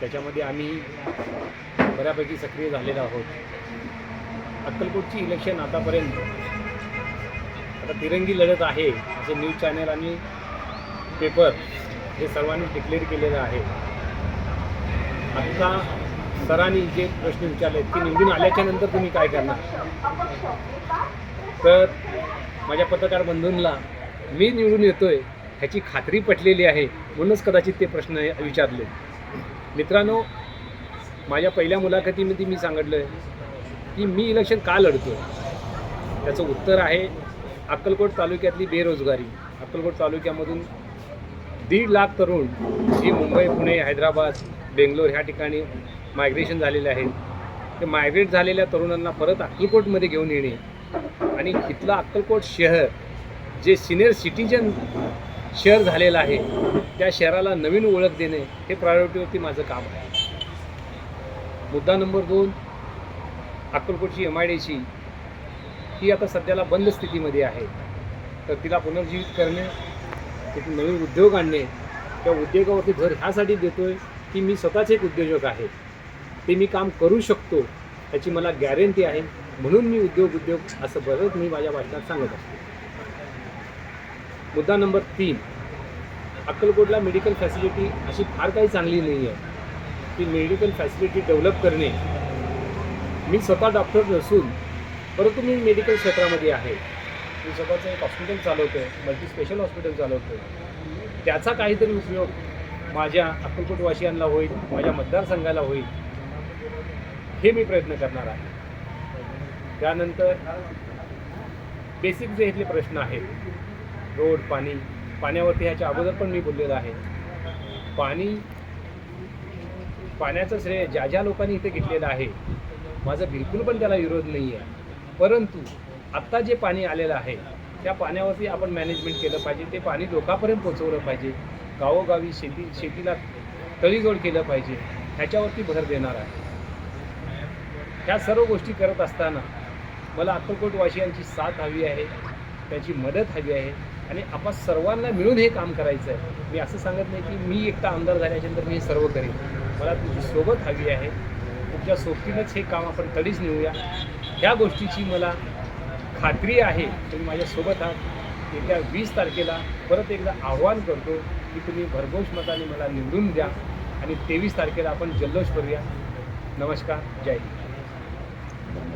त्याच्यामध्ये आम्ही बऱ्यापैकी सक्रिय झालेलो आहोत. अक्कलकोटची इलेक्शन आतापर्यंत आता तिरंगी लढत आहे असे न्यूज चॅनल आणि पेपर हे सर्वांनी डिक्लेअर केलेलं आहे. आत्ता सरांनी जे प्रश्न विचारले की निवडून आल्याच्यानंतर तुम्ही काय करणार? तर माझ्या पत्रकार बंधूंना मी निवडून येतोय ह्याची खात्री पटलेली आहे म्हणूनच कदाचित ते प्रश्न विचारले. मित्रांनो माझ्या पहिल्या मुलाखतीमध्ये मी सांगितलं आहे की मी इलेक्शन का लढतो त्याचं उत्तर आहे अक्कलकोट तालुक्यातली बेरोजगारी. अक्कलकोट तालुक्यामधून दीड लाख तरुण जी मुंबई पुणे हैदराबाद बेंगलोर ह्या ठिकाणी मायग्रेशन झालेले आहेत. ते मायग्रेट झालेल्या तरुणांना परत अक्कलकोटमध्ये घेऊन येणे आणि इथलं अक्कलकोट शहर जे सिनियर सिटीजन शहर झालेलं आहे. त्या शहराला नवीन ओळख देणे हे प्रायोरिटीवरती माझं काम आहे. मुद्दा नंबर दोन अक्कलकोटची एम आय डीची ही आता सध्याला बंद स्थितीमध्ये आहे. तर तिला पुनर्जीवित करणे तिथे नवीन उद्योग आणणे त्या उद्योगावरती भर ह्यासाठी देतो आहे की मी स्वतःच एक उद्योजक आहे. ते मी काम करू शकतो याची मला गॅरंटी आहे. म्हणून मी उद्योग उद्योग असं बरंच मी माझ्या भाषणात सांगत असतो. मुद्दा नंबर तीन अक्कलकोटला मेडिकल फॅसिलिटी अशी फार काही चांगली नाही आहे ती मेडिकल फॅसिलिटी डेव्हलप करणे. मी स्वतः डॉक्टर नसून परंतु मी मेडिकल क्षेत्रामध्ये आहे. मी स्वतःचं एक हॉस्पिटल चालवतो आहे मल्टी स्पेशल हॉस्पिटल चालवतो आहे त्याचा काहीतरी उपयोग माझ्या अक्कलकोटवासियांना होईल माझ्या मतदारसंघाला होईल हे मी प्रयत्न करणार आहे. त्यानंतर बेसिक जे इथले प्रश्न आहेत रोड पाणी पाण्यावरती ह्याच्या अगोदर पण मी बोललेलो आहे. पाणी पाण्याचं श्रेय ज्या ज्या लोकांनी इथे घेतलेलं आहे माझा बिलकुल पण त्याला विरोध नाही आहे. परंतु आत्ता जे पाणी आलेलं आहे त्या पाण्यावरती आपण मॅनेजमेंट केलं पाहिजे ते पाणी लोकांपर्यंत पोहोचवलं पाहिजे. गावोगावी शेती शेतीला तळीजोड केलं पाहिजे ह्याच्यावरती भर देणार आहे. ह्या सर्व गोष्टी करत असताना मला अक्कलकोटवासियांची साथ हवी आहे. त्याची मदत हवी आहे. आणि आपण सर्वांना मिळून हे काम करायचं आहे. मी असं सांगत नाही की मी एकटा आमदार झाल्याच्यानंतर मी हे सर्व करेन. मला तुमची सोबत हवी आहे. तुमच्या सोबतीनंच हे काम आपण तडीच नेऊया. ह्या गोष्टीची मला खात्री आहे. तुम्ही माझ्यासोबत आहात. येत्या वीस तारखेला परत एकदा आव्हान करतो की तुम्ही भरघोष मताने मला निवडून द्या आणि तेवीस तारखेला आपण जल्लोष करूया. नमस्कार. जय हिंद.